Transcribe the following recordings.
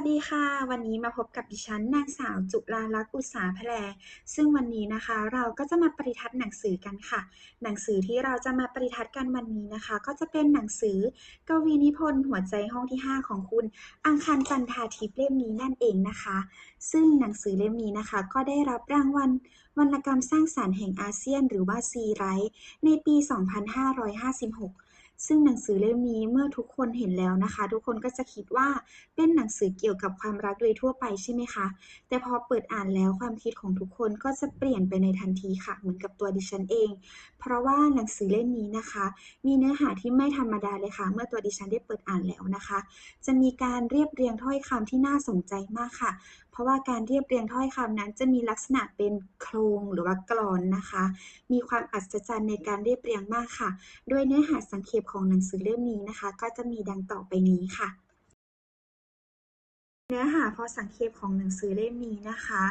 วัสดีค่ะ วันนี้มาพบกับดิฉันนางสาวจุฬาลักษณ์อุตสาแพรซึ่งวันนี้นะคะ เราก็จะมาปริทัศน์หนังสือกันค่ะ หนังสือที่เราจะมาปริทัศน์กันวันนี้นะคะ ก็จะเป็นหนังสือกวีนิพนธ์หัวใจห้องที่ 5 ของคุณ อังคารจันทาทิพย์เล่มนี้นั่นเองนะคะ ซึ่งหนังสือเล่มนี้นะคะ ก็ได้รับรางวัลวรรณกรรมสร้างสรรค์แห่งอาเซียน หรือว่าซีไรท์ในปี 2556 ซึ่งหนังสือเล่มนี้เมื่อทุกคนเห็นแล้วนะคะ ทุกคนก็จะคิดว่าเป็นหนังสือเกี่ยวกับความรักโดยทั่วไปใช่ไหมคะ แต่พอเปิดอ่านแล้วความคิดของทุกคนก็จะเปลี่ยนไปในทันทีค่ะ เหมือนกับตัวดิฉันเอง เพราะว่าหนังสือเล่มนี้นะคะ มีเนื้อหาที่ไม่ธรรมดาเลยค่ะ เมื่อตัวดิฉันได้เปิดอ่านแล้วนะคะ จะมีการเรียบเรียงถ้อยคำที่น่าสนใจมากค่ะ ราะว่าการเรียบเรียงถ้อยคำนั้นจะมีลักษณะเป็นโครงหรือว่ากรอนนะคะ มีความอัศจรรย์ในการเรียบเรียงมากค่ะ โดยเนื้อหาสังเขปของหนังสือเล่มนี้นะคะ ก็จะมีดังต่อไปนี้ค่ะ เนื้อหาข้อสังเขปของหนังสือเล่มนี้นะคะ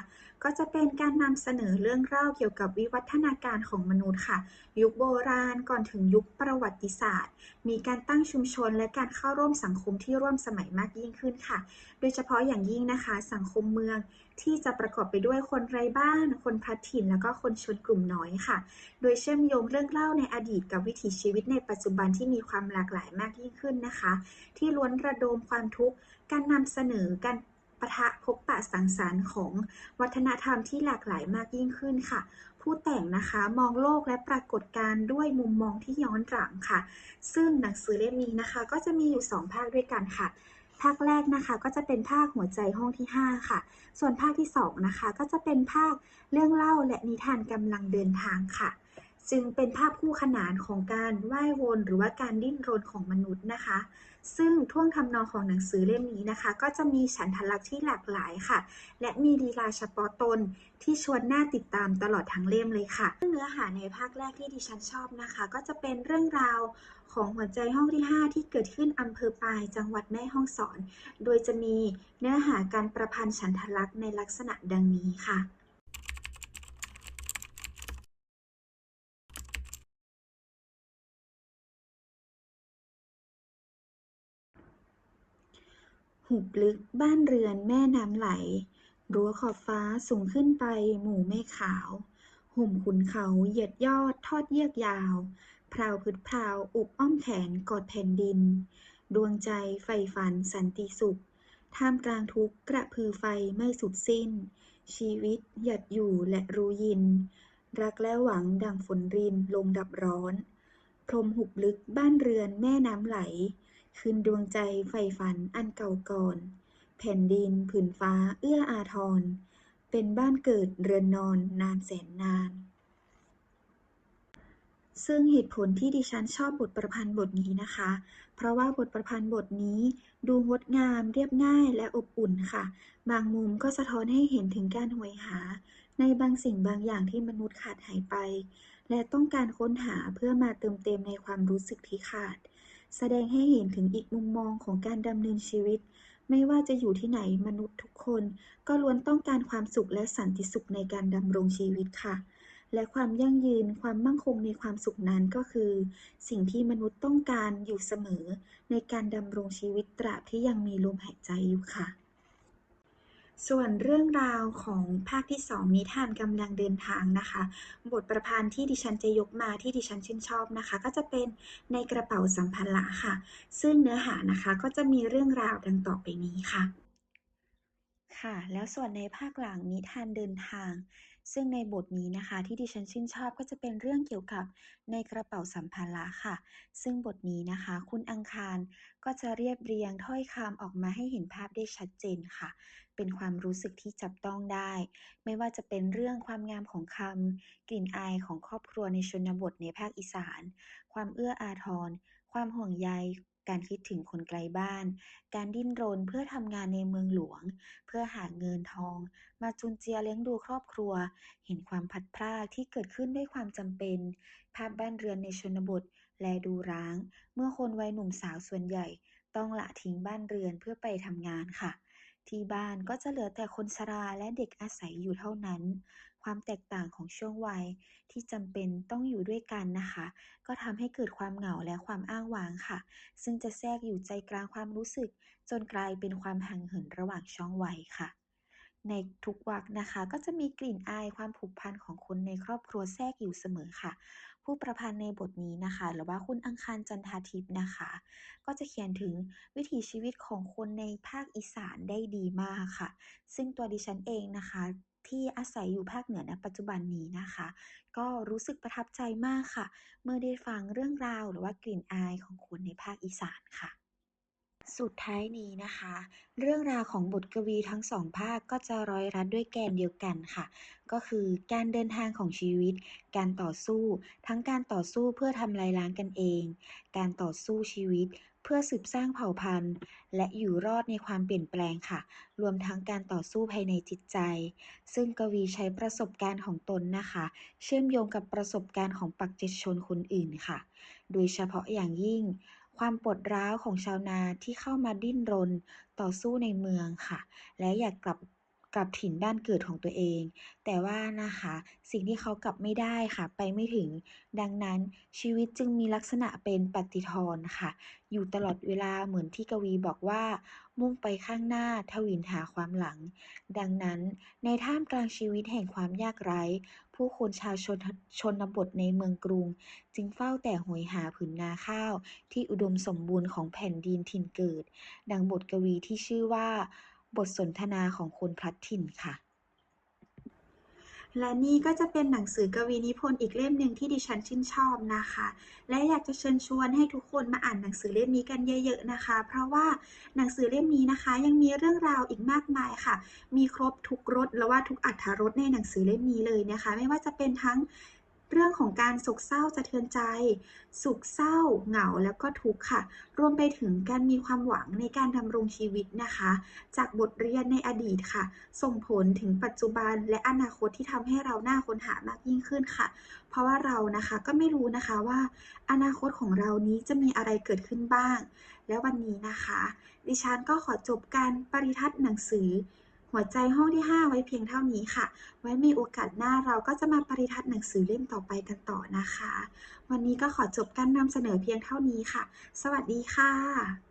ก็จะเป็นการนำเสนอเรื่องเล่าเกี่ยวกับวิวัฒนาการของมนุษย์ค่ะ ยุคโบราณก่อนถึงยุคประวัติศาสตร์ มีการตั้งชุมชนและการเข้าร่วมสังคมที่ร่วมสมัยมากยิ่งขึ้นค่ะ โดยเฉพาะอย่างยิ่งนะคะ สังคมเมืองที่จะประกอบไปด้วยคนไร้บ้าน คนพลัดถิ่น แล้วก็คนชนกลุ่มน้อยค่ะ โดยเชื่อมโยงเรื่องเล่าในอดีตกับวิถีชีวิตในปัจจุบันที่มีความหลากหลายมากยิ่งขึ้นนะคะ ที่ล้วนระดมความทุกข์ การนำเสนอการปะทะพบปะสังสรรค์ของวัฒนธรรมที่หลากหลายมากยิ่งขึ้นค่ะ ผู้แต่งนะคะมองโลกและปรากฏการณ์ด้วยมุมมองที่ย้อนหลังค่ะ ซึ่งหนังสือเล่มนี้นะคะ ก็จะมีอยู่ 2 ภาคด้วยกันค่ะ ภาคแรกนะคะก็จะเป็นภาคหัวใจห้องที่ 5 ค่ะ ส่วนภาคที่ 2 นะคะ ก็จะเป็นภาคเรื่องเล่าและนิทานกำลังเดินทางค่ะ จึงเป็นภาพคู่ขนานของการว่ายวนหรือว่าการดิ้นรนของมนุษย์นะคะ ซึ่งท่วงทำนองของหนังสือเล่มนี้นะคะ ก็จะมีฉันทลักษณ์ที่หลากหลายค่ะ และมีลีลาเฉพาะตนที่ชวนน่าติดตามตลอดทั้งเล่มเลยค่ะ เนื้อหาในภาคแรกที่ดิฉันชอบนะคะ ก็จะเป็นเรื่องราวของหัวใจห้องที่ 5 ที่เกิดขึ้นอำเภอปายจังหวัดแม่ฮ่องสอน โดยจะมีเนื้อหาการประพันธ์ฉันทลักษณ์ในลักษณะดังนี้ค่ะ หุบลึกบ้านเรือนแม่น้ำไหล รั้วขอบฟ้าสูงขึ้นไปหมู่เมฆขาว ห่มขุนเขาเหยียดยอดทอดเยือกยาว พราวพึดพราวอุบอ้อมแขนกอดแผ่นดิน ดวงใจใฝ่ฝันสันติสุข ท่ามกลางทุกข์กระพือไฟไม่สุดสิ้น ชีวิตหยัดอยู่และรู้ยิน รักและหวังดังฝนรินลมดับร้อน พรมหุบลึกบ้านเรือนแม่น้ำไหล คืนดวงใจใฝ่ฝันอันเก่าก่อน แผ่นดินผืนฟ้าเอื้ออาทร เป็นบ้านเกิดเรือนนอนนานแสนนาน ซึ่งเหตุผลที่ดิฉันชอบบทประพันธ์บทนี้นะคะ เพราะว่าบทประพันธ์บทนี้ดูงดงามเรียบง่ายและอบอุ่นค่ะ บางมุมก็สะท้อนให้เห็นถึงการหวยหา ในบางสิ่งบางอย่างที่มนุษย์ขาดหายไป และต้องการค้นหาเพื่อมาเติมเต็มในความรู้สึกที่ขาด แสดงให้เห็นถึงอีกมุมมองของการดำเนินชีวิต ไม่ว่าจะอยู่ที่ไหนมนุษย์ทุกคน ก็ล้วนต้องการความสุขและสันติสุขในการดำรงชีวิตค่ะ และความยั่งยืนความมั่งคงในความสุขนั้นก็คือ สิ่งที่มนุษย์ต้องการอยู่เสมอ ในการดำรงชีวิตตราบที่ยังมีลมหายใจอยู่ค่ะ ส่วนเรื่องราวของภาคที่ 2 นิทานกำลังเดินทางนะคะ บทประพันธ์ที่ดิฉันจะยกมาที่ดิฉันชื่นชอบนะคะ ก็จะเป็นในกระเป๋าสัมภาระค่ะ ซึ่งเนื้อหานะคะก็จะมีเรื่องราวดังต่อไปนี้ค่ะ ค่ะ แล้วส่วนในภาคหลังนิทานเดินทาง ซึ่งในบทนี้นะคะที่ดิฉันชื่นชอบก็จะเป็นเรื่องเกี่ยวกับในกระเป๋าสัมภาระค่ะ ซึ่งบทนี้นะคะ คุณอังคารก็จะเรียบเรียงถ้อยคำออกมาให้เห็นภาพได้ชัดเจนค่ะ เป็นความรู้สึกที่จับต้องได้ ไม่ว่าจะเป็นเรื่องความงามของคำกลิ่นอายของครอบครัวในชนบทในภาคอีสาน ความเอื้ออาทร ความห่วงใย การคิดถึงคนไกลบ้าน การดิ้นรนเพื่อทำงานในเมืองหลวง เพื่อหาเงินทอง มาจุนเจือเลี้ยงดูครอบครัว เห็นความพลัดพรากที่เกิดขึ้นด้วยความจำเป็น ภาพบ้านเรือนในชนบท แลดูร้าง เมื่อคนวัยหนุ่มสาวส่วนใหญ่ ต้องละทิ้งบ้านเรือนเพื่อไปทำงานค่ะที่บ้านก็จะเหลือแต่คนชราและเด็กอาศัยอยู่เท่านั้น ความแตกต่างของช่วงวัยที่จำเป็นต้องอยู่ด้วยกันนะคะ ก็ทำให้เกิดความเหงาและความอ้างว้างค่ะ ซึ่งจะแทรกอยู่ใจกลางความรู้สึก จนกลายเป็นความห่างเหินระหว่างช่องวัยค่ะในทุกวรรคนะคะก็จะมีกลิ่นอายความผูกพันของคนในครอบครัวแทรกอยู่เสมอค่ะ ผู้ประพันธ์ในบทนี้นะคะ หรือว่าคุณอังคารจันทาทิพย์นะคะ ก็จะเขียนถึงวิถีชีวิตของคนในภาคอีสานได้ดีมากค่ะ ซึ่งตัวดิฉันเองนะคะ ที่อาศัยอยู่ภาคเหนือณปัจจุบันนี้นะคะ ก็รู้สึกประทับใจมากค่ะ เมื่อได้ฟังเรื่องราวหรือว่ากลิ่นอายของคนในภาคอีสานค่ะสุดท้ายนี้นะคะ เรื่องราวของบทกวีทั้งสองภาคก็จะร้อยรัดด้วยแกนเดียวกันค่ะ ก็คือการเดินทางของชีวิต การต่อสู้ ทั้งการต่อสู้เพื่อทำลายล้างกันเอง การต่อสู้ชีวิต เพื่อสืบสร้างเผ่าพันธุ์ และอยู่รอดในความเปลี่ยนแปลงค่ะ รวมทั้งการต่อสู้ภายในจิตใจ ซึ่งกวีใช้ประสบการณ์ของตนนะคะ เชื่อมโยงกับประสบการณ์ของปักเจกชนคนอื่นค่ะ โดยเฉพาะอย่างยิ่ง ความปวดร้าวของชาวนาที่เข้ามาดิ้นรน ต่อสู้ในเมืองค่ะ และอยากกลับ กลับถิ่นบ้านเกิดของตัวเอง แต่ว่านะคะสิ่งที่เขากลับไม่ได้ค่ะ ไปไม่ถึง ดังนั้นชีวิตจึงมีลักษณะเป็นปฏิทรค่ะ อยู่ตลอดเวลาเหมือนที่กวีบอกว่า มุ่งไปข้างหน้าทวินหาความหลัง ดังนั้นในท่ามกลางชีวิตแห่งความยากไร้ ผู้คนชาวชนชนบทในเมืองกรุง จึงเฝ้าแต่โหยหาผืนนาข้าว ที่อุดมสมบูรณ์ของแผ่นดินถิ่นเกิด ดังบทกวีที่ชื่อว่า บทสนทนาของคนพลัดถิ่นค่ะ และนี่ก็จะเป็นหนังสือกวีนิพนธ์อีกเล่มหนึ่งที่ดิฉันชื่นชอบนะคะ และอยากจะเชิญชวนให้ทุกคนมาอ่านหนังสือเล่มนี้กันเยอะๆนะคะ เพราะว่าหนังสือเล่มนี้นะคะ ยังมีเรื่องราวอีกมากมายค่ะ มีครบทุกรสและว่าทุกอรรถรสในหนังสือเล่มนี้เลยนะคะ ไม่ว่าจะเป็นทั้ง เรื่องของการโศกเศร้าสะเทือนใจ สุขเศร้า เหงาแล้วก็ทุกข์ค่ะ รวมไปถึงการมีความหวังในการดำรงชีวิตนะคะ จากบทเรียนในอดีตค่ะ ส่งผลถึงปัจจุบันและอนาคตที่ทำให้เราหน่าค้นหามากยิ่งขึ้นค่ะ เพราะว่าเรานะคะก็ไม่รู้นะคะว่า อนาคตของเรานี้จะมีอะไรเกิดขึ้นบ้าง และวันนี้นะคะ ดิฉันก็ขอจบการปริทัศน์หนังสือ หัวใจห้องที่ 5 ไว้เพียงเท่านี้ค่ะ ไว้มีโอกาสหน้าเราก็จะมาปริทัศน์หนังสือเล่มต่อไปกันต่อนะคะ วันนี้ก็ขอจบการนำเสนอเพียงเท่านี้ค่ะ สวัสดีค่ะ